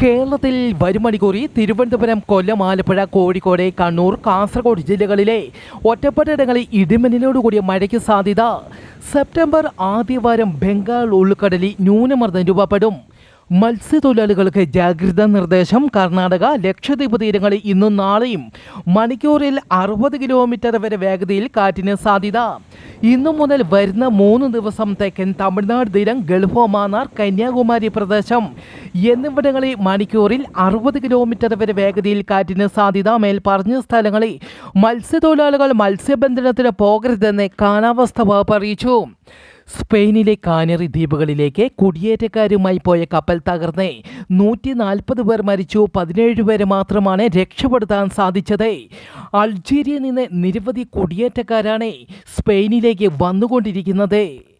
കേരളത്തിൽ വരുമണിക്കൂറി തിരുവനന്തപുരം കൊല്ലം ആലപ്പുഴ കോഴിക്കോട് കണ്ണൂർ കാസർഗോഡ് ജില്ലകളിലെ ഒറ്റപ്പെട്ടയിടങ്ങളിൽ ഇടിമിന്നലോടുകൂടിയ മഴയ്ക്ക് സാധ്യത. സെപ്റ്റംബർ ആദ്യവാരം ബംഗാൾ ഉൾക്കടലിൽ ന്യൂനമർദ്ദം രൂപപ്പെടും. മത്സ്യത്തൊഴിലാളികൾക്ക് ജാഗ്രതാ നിർദ്ദേശം. കർണാടക ലക്ഷദ്വീപ് തീരങ്ങളിൽ ഇന്നും നാളെയും മണിക്കൂറിൽ അറുപത് കിലോമീറ്റർ വരെ വേഗതയിൽ കാറ്റിന് സാധ്യത. ഇന്നു മുതൽ വരുന്ന മൂന്ന് ദിവസം തെക്കൻ തമിഴ്നാട് തീരം ഗൾഫ് മാന്നാർ കന്യാകുമാരി പ്രദേശം. എന്നിവിടങ്ങളിൽ മണിക്കൂറിൽ അറുപത് കിലോമീറ്റർ വരെ വേഗതയിൽ കാറ്റിന് സാധ്യത. മേൽ പറഞ്ഞ സ്ഥലങ്ങളിൽ മത്സ്യത്തൊഴിലാളികൾ മത്സ്യബന്ധനത്തിന് പോകരുതെന്ന് കാലാവസ്ഥ വകുപ്പ് അറിയിച്ചു. സ്പെയിനിലെ കാനറി ദ്വീപുകളിലേക്ക് കുടിയേറ്റക്കാരുമായി പോയ കപ്പൽ തകർന്ന് നൂറ്റി നാൽപ്പത് പേർ മരിച്ചു. പതിനേഴ് പേരെ മാത്രമാണ് രക്ഷപ്പെടുത്താൻ സാധിച്ചത്. അൾജീരിയയിൽ നിന്ന് നിരവധി കുടിയേറ്റക്കാരാണ് സ്പെയിനിലേക്ക് വന്നുകൊണ്ടിരിക്കുന്നത്.